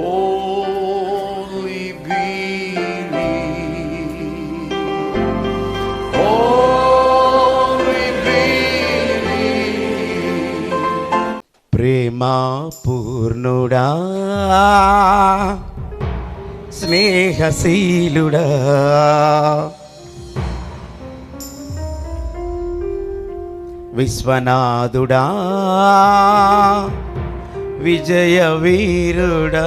Only believe. Only believe. ప్రేమా పూర్ణుడా స్నేహశీలుడా విశ్వనాథుడా విజయ వీరుడా.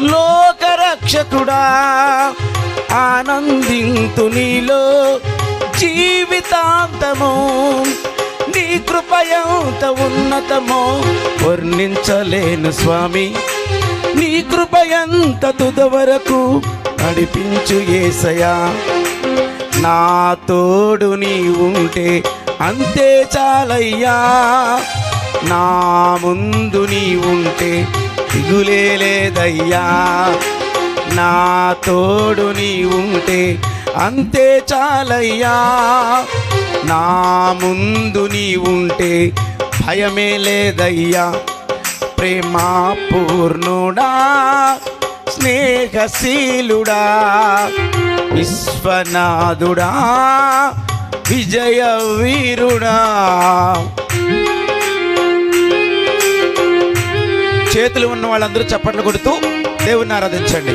లోకరక్షకుడా ఆనందింతు నీలో జీవితాంతము. నీ కృపయంత ఉన్నతమో వర్ణించలేను స్వామి. నీ కృపయంత తుద వరకు నడిపించు ఏసయా. నా తోడు నీ ఉంటే అంతే చాలయ్యా. నా ముందు నీ ఉంటే దిగులే లేదయ్యా నా తోడు నీ ఉంటే అంతే చాలయ్యా. నా ముందు నీ ఉంటే భయమే లేదయ్యా. ప్రేమా పూర్ణుడా స్నేహశీలుడా విశ్వనాథుడా విజయ వీరుడా చేతులు ఉన్న వాళ్ళందరూ చప్పట్లు కొడుతూ దేవుణ్ణి ఆరాధించండి.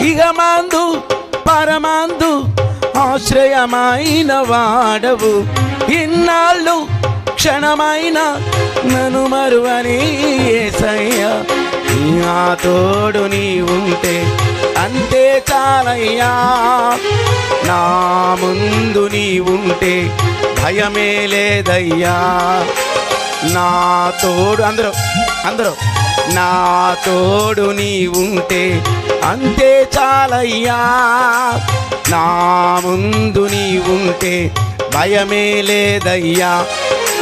ఇక మందు పరమందు ఆశ్రయమైన వాడవు. ఇన్నాళ్ళు క్షణమైన నన్ను మరువని ఏసయ్య. నా తోడు నీ ఉంటే అంతే చాలయ్యా. నా ముందు నీ ఉంటే భయమే లేదయ్యా. నా తోడు అందరూ అందరూ. నా తోడు నీ ఉంటే అంతే చాలయ్యా. నా ముందు నీ ఉంటే భయమే లేదయ్యా.